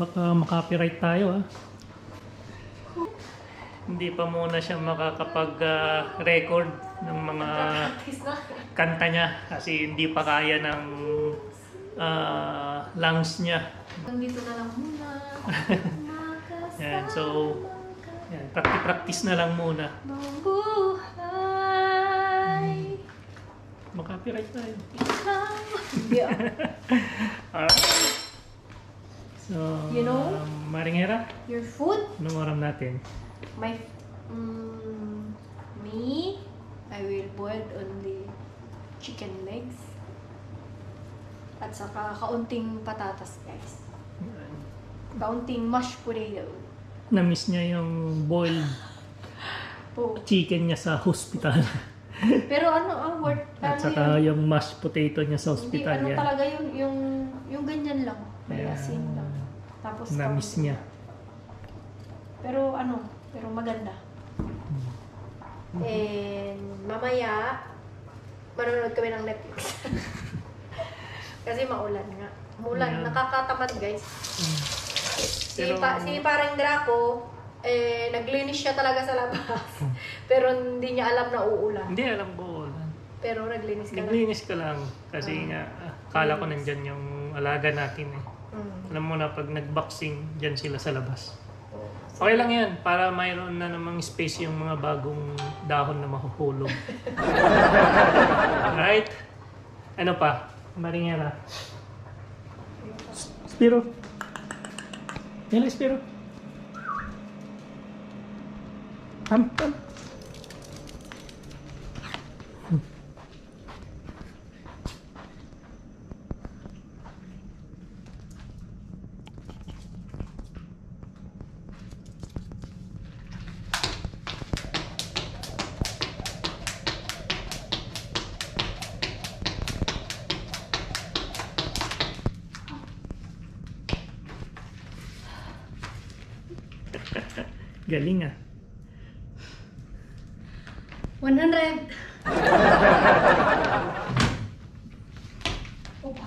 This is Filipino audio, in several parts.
Baka makapiright tayo ah. Hindi pa muna siya makakapag-record ng mga kanta niya kasi hindi pa kaya ng ah, lungs niya. Dito na lang muna. Yan, so, yan, practice-practice na lang muna. ng buhay. Makapiright tayo. Ikaw. Yeah. Alright. So, You know? um, Maringera, Your food, anong oram natin? my... Mm, me, I will boil only chicken legs. At saka kaunting patatas, guys. Kaunting mashed potato. Na-miss niya yung boiled Oh. chicken niya sa hospital. Pero ano, ang worth, At ano saka yun? yung mashed potato niya sa Hindi, hospital ano yan. talaga yung, yung, yung ganyan lang. May asin lang. Tapos Na-miss niya. Pero ano, pero maganda. And mamaya, manonood kami ng Netflix. Kasi maulan nga. Maulan, Yeah. nakakatamad guys. Si, Pero- pa, si parang Draco, eh, naglinis siya talaga sa labas. Pero hindi niya alam na uulan. Hindi, alam ko. Pero naglinis ka na. Naglinis ka lang. Kasi nga, ah, kala ko nandyan yung alaga natin eh. Mm. Alam mo na, pag nag-boxing, dyan sila sa labas. Oh. Okay lang yan, para mayroon na namang space yung mga bagong dahon na mahuhulog. right? Ano pa? Maringera. Spiro. Yan lang, Spiro. Tam, tam. Galing ah. 100! Opa.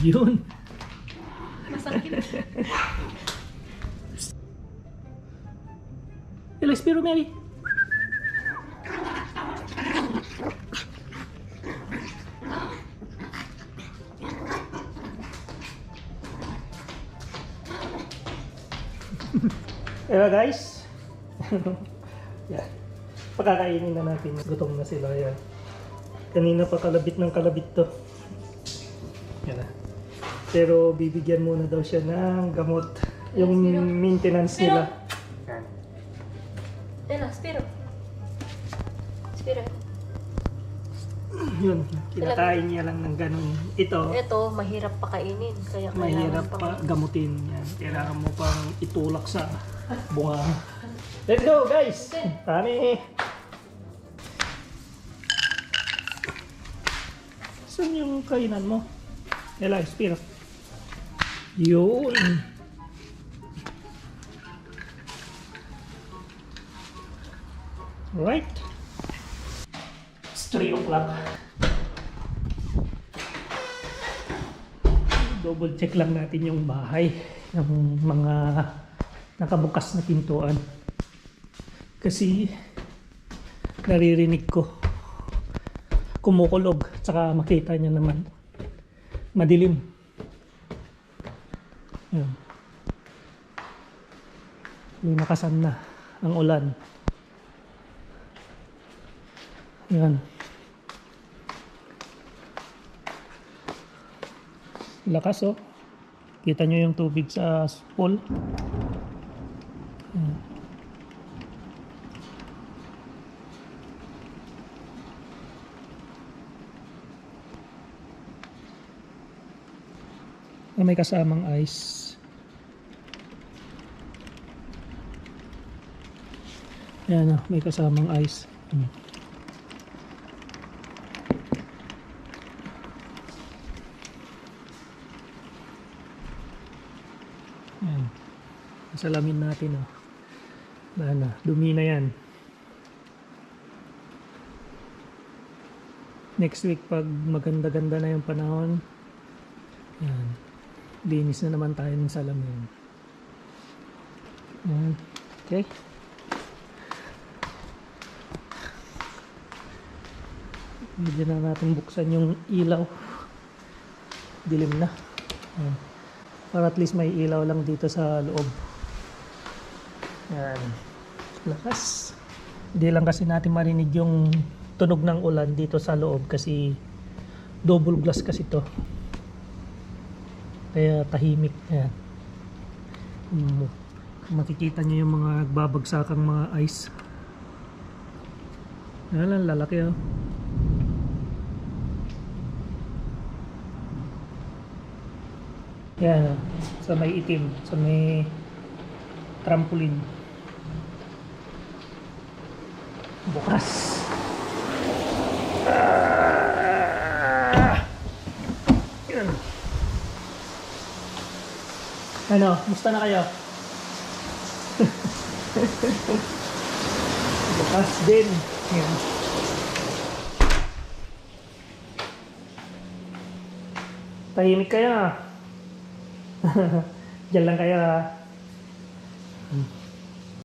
Yun. Masakit. Spiro, Mary. Pero guys, yan. Pakakainin na natin. Gutom na sila yan. Kanina pa kalabit ng kalabit to. Yan na. Pero bibigyan muna daw siya ng gamot. Yung maintenance nila. Yun, kinakain niya lang ng ganun. Ito, Ito, mahirap pakainin. Kaya mahirap pa kailangan gamutin. Yan. Kailangan mo pang itulak sa bunga. Let's go guys! Tani! Saan yung kainan mo? Ela, Spiro. Yun! Right. It's 3 o'clock. Double check lang natin yung bahay ng mga nakabukas na pintuan. Kasi naririnig ko kumukulog tsaka makita niya naman madilim. Yun. Lumakasan na ang ulan. Yan. Lakas oh. Kita nyo yung tubig sa pool. Ah, may kasamang ice. Yan oh, may kasamang ice. Hmm. Salamin natin oh. Ano, dumi na yan. Next week pag maganda-ganda na yung panahon, yan. Linis na naman tayo ng salamin. Yan. Okay. Medyo na natin buksan yung ilaw. Dilim na. Yan. Para at least may ilaw lang dito sa loob. Yan. Lakas. Hindi lang kasi natin marinig yung tunog ng ulan dito sa loob kasi double glass kasi to. Kaya tahimik. Yan. Mm, Makikita niyo yung mga nagbabagsakang mga ice. Yan ang lalaki oh. Yan, oh. sa may itim, sa may trampoline. Bukas. Ah! Ano, musta na kayo? Bukas din. Yan. Tahimik kayo ah. Diyan lang kayo ah. Hmm.